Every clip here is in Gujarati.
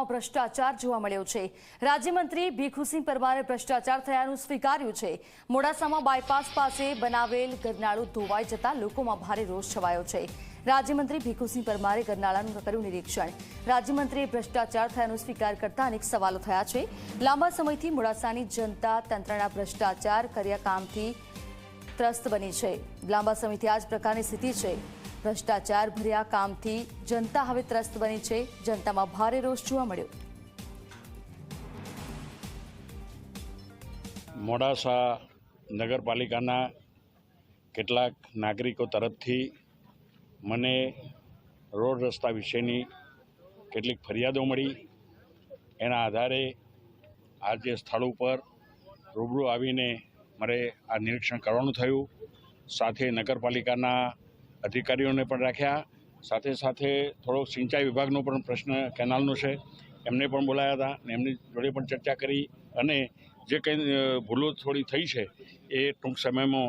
મોડાસામાં ભ્રષ્ટાચાર જોવા મળ્યો છે. રાજ્યમંત્રી ભીખુસિંહ પરમારે ભ્રષ્ટાચાર થયાનું સ્વીકાર્યું છે. મોડાસામાં બાયપાસ પાસે બનાવેલ ગરનાળું ધોવાઈ જતા લોકોમાં ભારે રોષ છવાયો છે. રાજ્યમંત્રી ભીખુસિંહ પરમારે ગરનાળાનું કર્યું નિરીક્ષણ. રાજ્યમંત્રીએ ભ્રષ્ટાચાર થયાનો સ્વીકાર કરતા અનેક સવાલો થયા છે. લાંબા સમયથી મોડાસાની જનતા તંત્રના ભ્રષ્ટાચાર કર્યા કામથી ત્રસ્ત બની છે. લાંબા સમયથી આ જ પ્રકારની સ્થિતિ છે. ભ્રષ્ટાચાર ભર્યા કામથી જનતા હવે ત્રસ્ત બની છે. જનતામાં ભારે રોષ જોવા મળ્યો. મોડાસા નગરપાલિકાના કેટલાક નાગરિકો તરફથી મને રોડ રસ્તા વિશેની કેટલીક ફરિયાદો મળી. એના આધારે આજે સ્થળ ઉપર રૂબરૂ આવીને મારે આ નિરીક્ષણ કરવાનું થયું. સાથે નગરપાલિકાના અધિકારીઓને પણ રાખ્યા. સાથે સાથે થોડો સિંચાઈ વિભાગનો પણ પ્રશ્ન કેનાલનો છે. એમને પણ બોલાયા હતા અને એમની જોડે પણ ચર્ચા કરી. અને જે કંઈ ભૂલો થોડી થઈ છે એ ટૂંક સમયમાં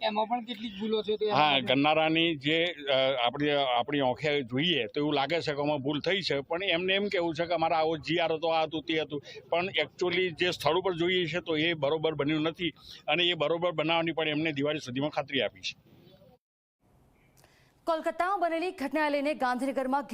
એમાં પણ કેટલીક ભૂલો છે હા ગન્નારાની જે આપણી આપણી ઓંખે જોઈએ તો એવું લાગે છે કે આમાં ભૂલ થઈ છે પણ એમને એમ કેવું છે કે અમારા આવો જીઆર હતો આ હતું તે હતું. પણ એકચ્યુઅલી જે સ્થળ ઉપર જોઈએ છે તો એ બરોબર બન્યું નથી અને એ બરોબર બનાવવાની પણ એમને દિવાળી સુધીમાં ખાતરી આપી છે. કોલકાતામાં બનેલી ઘટના લઈને ગાંધીનગરમાં